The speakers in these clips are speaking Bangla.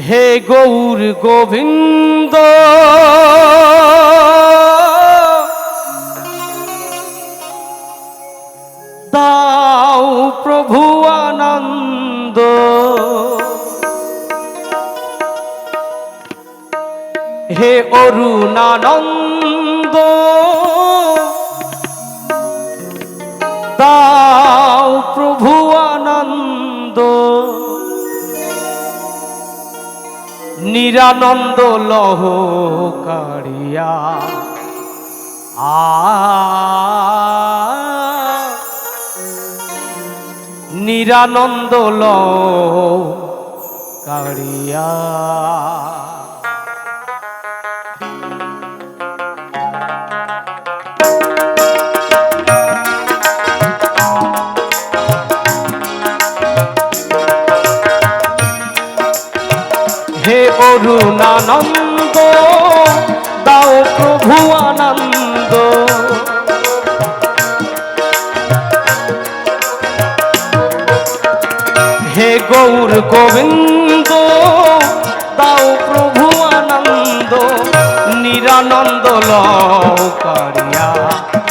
হে গৌর গোবিন্দ। দাও প্রভু আনন্দ। হে অরুণানন্দ। দাও নিরানন্দ লহ কারিয়া আ নিরানন্দ লহ কারিয়া অরুণানন্দ দাও প্রভু আনন্দ। হে গৌর গোবিন্দ, দাও প্রভু আনন্দ, নিরানন্দ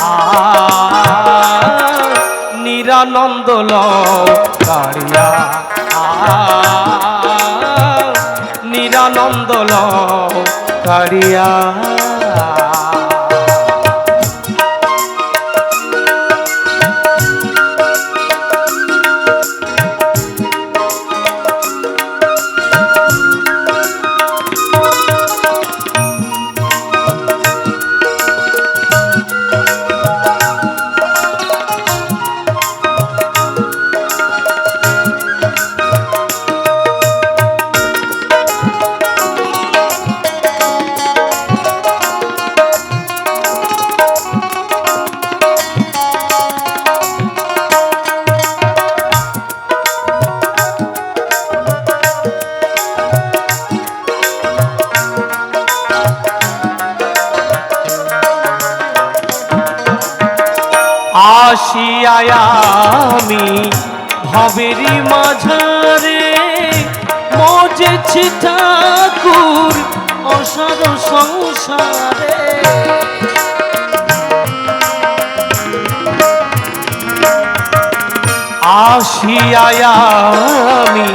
আ নিরানন্দ লকারিয়া। আ নিরানন্দ লকারিয়া আসিয়ায় আমি ভবেরি মাঝারে মজেছি ঠাকুর অসার সংসারে। আসিয়ায় আমি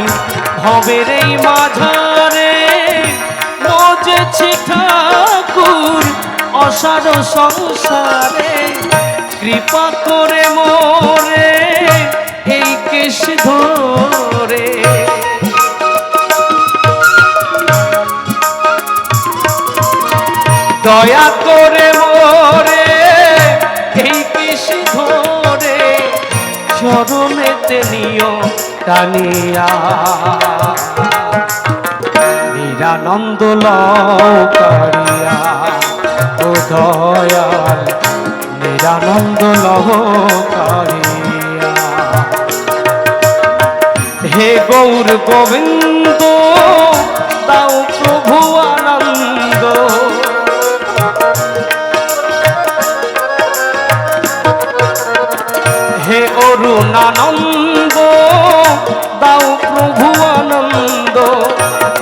ভবের মাঝারে মজেছি ঠাকুর অসার সংসারে। কৃপা করে মোরে, এই কেশ ধরে। দয়া করে মোরে, এই কেশ ধরে। চরণেতে নিও টানিয়া। নিরানন্দ লকারিয়া ও দয়াল নিরানন্দ লহকারিয়া। হে গৌর গোবিন্দ, দাও প্রভু আনন্দ। হে অরুণানন্দ, দাও প্রভু আনন্দ,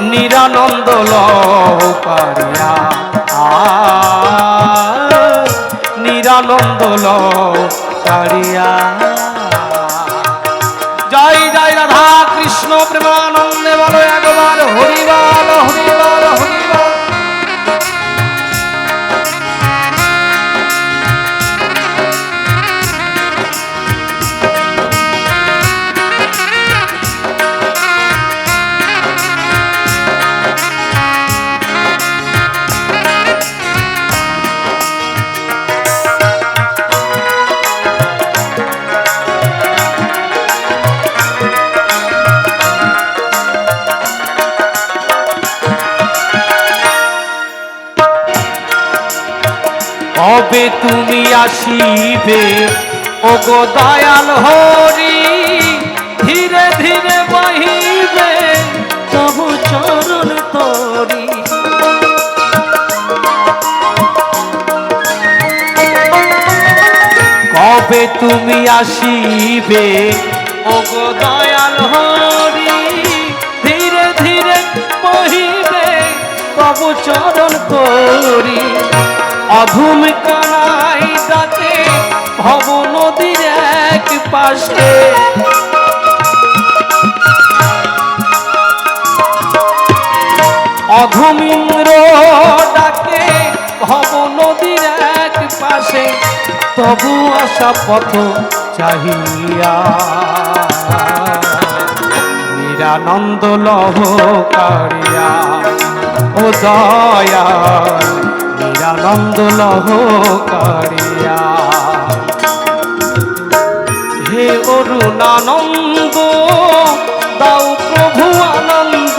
নিরানন্দ লকারিয়া আ নিরানন্দ লকারিয়া তুমি আসিবে? ও গো দয়াল হরি, ধীরে ধীরে বহিবে, তবু চরণ তরি। কবে তুমি আসিবে? ও গো দয়াল হরি, ধীরে ধীরে বহি চরণ করি অধুম পাশে। অধুমিন্দ্র ডাকে ভব নদীর এক পাশে, তবু আসা পথ চাহিয়া। নিরানন্দ লহ কারিয়া ও দয়া নিরানন্দ লহ কারিয়া অরুণানন্দ দাও প্রভু আনন্দ।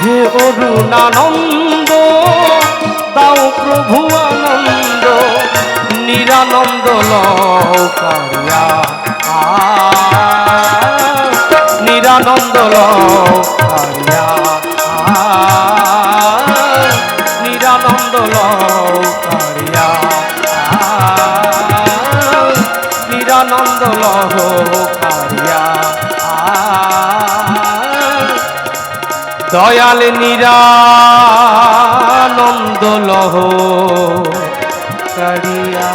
হে অরুণানন্দ দাও প্রভু আনন্দ নিরানন্দ আ, নিরানন্দ লকারিয়া দয়াল নিরানন্দ লহ কারিয়া।